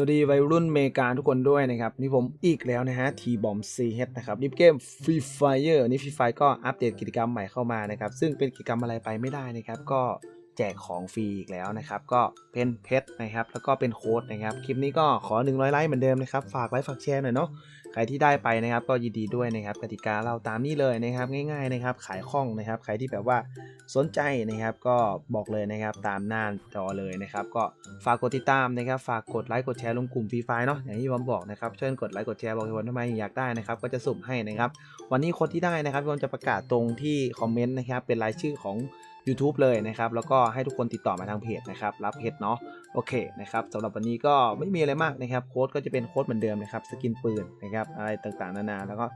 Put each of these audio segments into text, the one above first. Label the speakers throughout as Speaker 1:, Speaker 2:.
Speaker 1: วัสดีวัยรุ่นเมกาทุกคนด้วยนะครับ นี่ผมอีกแล้วนะฮะทีบอมซีเฮดนะครับนี่เกมฟรีไฟเออร์นี่ฟรีไฟก็อัปเดตกิจกรรมใหม่เข้ามานะครับ ซึ่งเป็นกิจกรรมอะไรไปไม่ได้นะครับ ก็ แจกของฟรีอีกแล้วนะครับ ก็เป็นเพชรนะครับ แล้วก็เป็นโค้ดนะครับ คลิปนี้ก็ขอ 100 ไลค์เหมือนเดิมนะครับ ฝากไลค์ฝากแชร์หน่อยเนาะ ใครที่ได้ไปนะครับ ก็ยินดีด้วยนะครับ กติกาเราตามนี้เลยนะครับ ง่าย ๆนะครับ ขายคล่องนะครับ ใครที่แบบว่าสนใจนะครับ ก็บอกเลยนะครับ ตามหน้าจอเลยนะครับ ก็ฝากกดติดตามนะครับ ฝากกดไลค์ กดแชร์ลงกลุ่มฟรีไฟเนาะ อย่างที่ผมบอกนะครับ เชิญกดไลค์ กดแชร์ บอกคนทำไมอยากได้นะครับ ก็จะสุ่มให้นะครับ วันนี้คนที่ได้นะครับผมจะประกาศตรงที่คอมเมนต์นะครับ เป็นรายชื่อของ YouTube เลยนะครับแล้วก็ให้ทุกคนติดต่อมาทางเพจนะครับรับเพจเนาะโอเคนะครับสำหรับวันนี้ก็ไม่มีอะไรมากนะครับโค้ดก็จะเป็นโค้ดเหมือนเดิมนะครับสกินปืนนะครับอะไรต่างๆนานาแล้วก็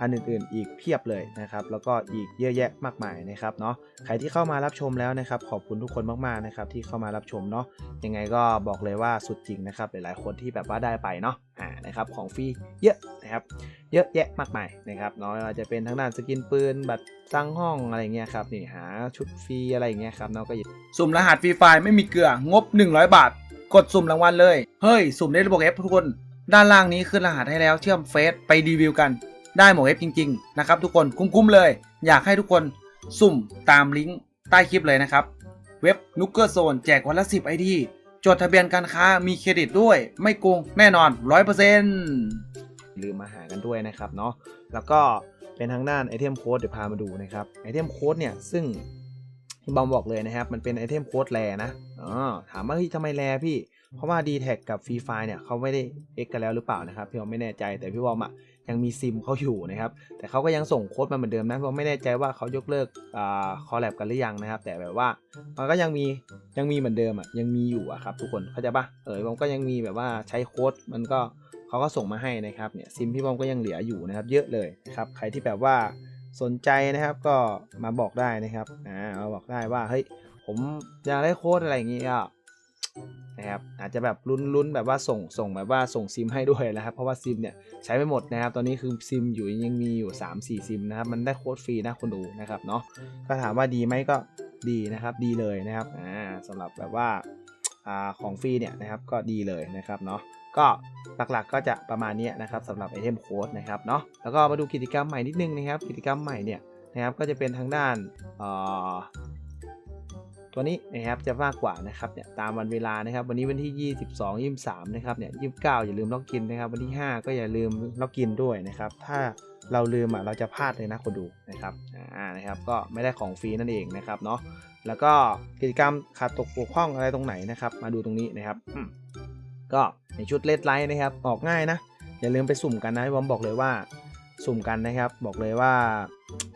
Speaker 1: อันอื่นๆ อีกเพียบเลยนะครับแล้วก็อีกเยอะแยะมากมายนะครับเนาะใครที่เข้ามารับชมแล้วนะครับขอบคุณทุกคนมากๆนะครับที่เข้ามารับชมเนาะยังไงก็บอกเลยว่าสุดจริงนะครับหลายๆคนที่แบบว่าได้ไปเนาะอ่านะครับของฟรีเยอะนะครับเยอะแยะมากมายนะครับเนาะไม่ว่าจะเป็นทั้งด้านสกินปืนบัตรสร้างห้องอะไรเงี้ยครับนี่หาชุดฟรีอะไรเงี้ยครับเนาะก็สุ่มรหัสฟรีไฟล์ไม่มีเกลืองบ 100 บาท กดสุ่มรางวัลเลย เฮ้ย สุ่มได้ระบบ F ทุกคน ด้านล่างนี้ขึ้นรหัสให้แล้วเชื่อมเฟซไปรีวิวกัน ได้หมวก F จริง ๆ นะครับ ทุกคนคุ้มๆเลย อยากให้ทุกคนสุ่มตามลิงก์ใต้คลิปเลยนะครับ เว็บนุกเกอร์โซนแจกวันละ 10 ID จดทะเบียนการค้ามีเครดิตด้วย ไม่โกงแน่นอน 100%ลืมมาหากันด้วยนะครับเนาะแล้วก็เป็นทางด้านไอเทมโค้ดเดี๋ยวพามาดูนะครับไอเทมโค้ดเนี่ยซึ่งบอมบอกเลยนะครับ มันเป็นไอเทมโค้ดแรนะอ๋อถามว่าเฮ้ยทำไมแรพี่ เพราะว่า d t แทกับฟรีไฟเนี่ยเขาไม่ได้เอ็กกันแล้วหรือเปล่านะครับ พี่บอมไม่แน่ใจแต่พี่บอมอะ ยังมีซิมเขาอยู่นะครับ แต่เขาก็ยังส่งโค้ดมาเหมือนเดิมนะพี่บอมไม่แน่ใจว่าเขายกเลิกอ่าคอลแลบกันหรือยังนะครับ แต่แบบว่ามันก็ยังมียังมีเหมือนเดิมอะยังมีอยู่อะครับทุกคนเข้าใจปะเออพี่บอมก็ยังมีแบบว่าใช้โค้ดมันก็เขาก็ส่งมาให้นะครับเนี่ยซิมพี่บอมก็ยังเหลืออยู่นะครับ เยอะเลยนะครับใครที่แบบว่าสนใจนะครับก็มาบอกได้นะครับอ่ามาบอกได้ว่าเฮ้ยผมอยากได้โค้ดอะไรอย่างงี้ก็ นะครับอาจจะแบบลุ้นๆแบบว่าส่งส่งแบบว่าส่งซิมให้ด้วยนะครับเพราะว่าซิมเนี่ยใช้ไปหมดนะครับตอนนี้คือซิมอยู่ยังมีอยู่ 3-4 ซิมนะครับมันได้โค้ดฟรีนะคนดูนะครับเนาะก็ถามว่าดีไหมก็ดีนะครับดีเลยนะครับอ่าสำหรับแบบว่าอ่าของฟรีเนี่ยนะครับก็ดีเลยนะครับเนาะก็หลักๆก็จะประมาณนี้นะครับสำหรับไอเทมโค้ดนะครับเนาะแล้วก็มาดูกิจกรรมใหม่นิดนึงนะครับกิจกรรมใหม่เนี่ยนะครับก็จะเป็นทางด้านอ่อ ตัวนี้นะครับจะมากกว่านะครับเนี่ยตามวันเวลานะครับ วันนี้วันที่ 22 23นะครับเนี่ย29 อย่าลืมล็อกอินนะครับ วันที่ 5 ก็อย่าลืมล็อกอินด้วยนะครับ ถ้าเราลืมอะเราจะพลาดเลยนะคนดูนะครับอ่านะครับ ก็ไม่ได้ของฟรีนั่นเองนะครับเนาะแล้วก็กิจกรรมขาดตกบกพร่องอะไรตรงไหนนะครับ มาดูตรงนี้นะครับก็ในชุดเลดไลท์นะครับออกง่ายนะอย่าลืมไปสุ่มกันนะพี่บอมบอกเลยว่า สุ่มกันนะครับ บอกเลยว่า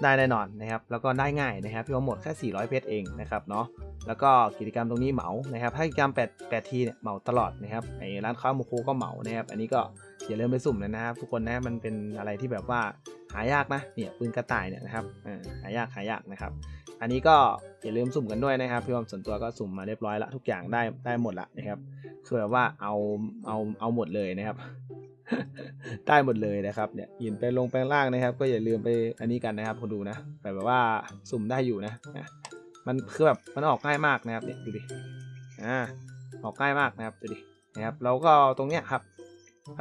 Speaker 1: ได้แน่นอนนะครับ แล้วก็ได้ง่ายนะครับพี่บอมหมดแค่ 400 เพชรเองนะครับเนาะแล้วก็กิจกรรมตรงนี้เหมานะครับถ้ากิจกรรม8 8ทีเนี่ยเหมาตลอดนะครับไอ้ร้านค้าโมโคก็เหมานะครับอันนี้ก็อย่าลืมไปสุ่มเลยนะครับทุกคนนะมันเป็นอะไรที่แบบว่าหายากนะเนี่ยปืนกระต่ายเนี่ยนะครับหายากหายากนะครับ อันนี้ก็อย่าลืมสุ่มกันด้วยนะครับพี่บอมส่วนตัวก็สุ่มมาเรียบร้อยละทุกอย่างได้ได้หมดละนะครับคือแบบว่าเอาเอาเอาหมดเลยนะครับ ได้หมดเลยนะครับเนี่ยยินไปลงแปลงล่างนะครับ ก็อย่าลืมไปอันนี้กันนะครับคนดูนะแบบว่าสุ่มได้อยู่นะมันคือแบบมันออกง่ายมากนะครับเนี่ยดูดิอ่าออกง่ายมากนะครับดูดินะครับเราก็ตรงเนี้ยครับ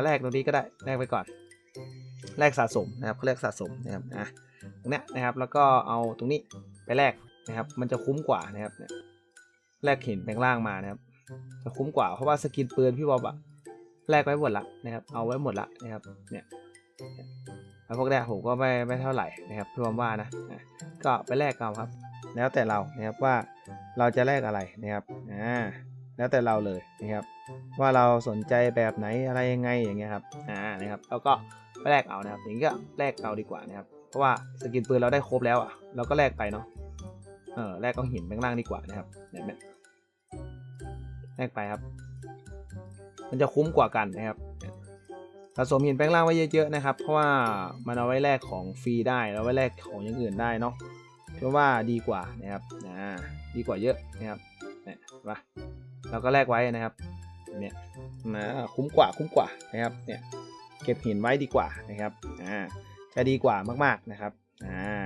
Speaker 1: แรกตรงนี้ก็ได้แรกไปก่อน แรกสะสมนะครับเขาเรียกสะสมนะครับอะตรงเนี้ยนะครับแล้วก็เอาตรงนี้ไปแลกนะครับ มันจะคุ้มกว่านะครับเนี่ยแลกหินแปลงล่างมานะครับจะคุ้มกว่าเพราะว่าสกินปืนพี่บอบอะ แลกไว้หมดละนะครับ เอาไว้หมดละนะครับ เนี่ยแล้วพวกแรกผมก็ไม่ไม่เท่าไหร่นะครับพี่บอมว่านะ ก็ไปแลกเอาครับ แล้วแต่เรานะครับว่าเราจะแลกอะไรนะครับ อ่า แล้วแต่เราเลยนะครับ ว่าเราสนใจแบบไหนอะไรยังไงอย่างเงี้ยครับ อ่า นะครับ แล้วก็ไปแลกเอานะครับอย่างนี้ก็แลกเอาดีกว่านะครับ เพราะว่าสกินปืนเราได้ครบแล้วอะ เราก็แลกไปเนาะ เออ แลกเอาหินแบงล่างดีกว่านะครับแบบเนี้ยแลกไปครับ มันจะคุ้มกว่ากันนะครับสะสมหินแปลงร่างไว้เยอะๆนะครับ เพราะว่ามันเอาไว้แลกของฟรีได้แล้วไว้แลกของอย่างอื่นได้เนาะเพราะว่าดีกว่านะครับอ่าดีกว่าเยอะนะครับเนี่ยเห็นปเราก็แลกไว้นะครับเนี่ยนะคุ้มกว่าคุ้มกว่านะครับเนี่ยเก็บหินไว้ดีกว่านะครับอ่าจะดีกว่ามากๆนะครับอ่า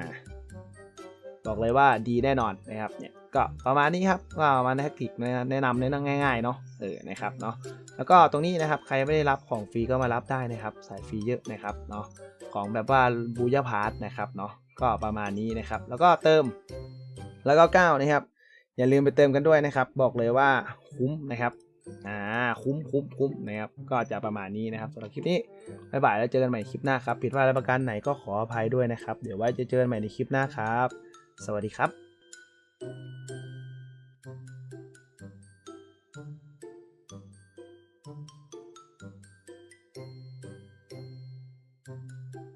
Speaker 1: บอกเลยว่าดีแน่นอนนะครับเนี่ย ก็ประมาณนี้ครับก็ประมาณแท็กติกแนะนำแนะนำง่ายๆเนาะเออนะครับเนาะแล้วก็ตรงนี้นะครับใครไม่ได้รับของฟรีก็มารับได้นะครับ สายฟรีเยอะนะครับเนาะของแบบว่าบูยาพาร์ทนะครับเนาะก็ประมาณนี้นะครับ แล้วก็เติมแล้วก็9นะครับ อย่าลืมไปเติมกันด้วยนะครับ บอกเลยว่าคุ้มนะครับอ่าคุ้มคุ้มคุ้มนะครับก็จะประมาณนี้นะครับสำหรับคลิปนี้บ๊ายบายแล้วเจอกันใหม่คลิปหน้าครับผิดพลาดอะไรประการไหนก็ขออภัยด้วยนะครับ เดี๋ยวไว้จะเจอกันใหม่ในคลิปหน้าครับ สวัสดีครับ thank you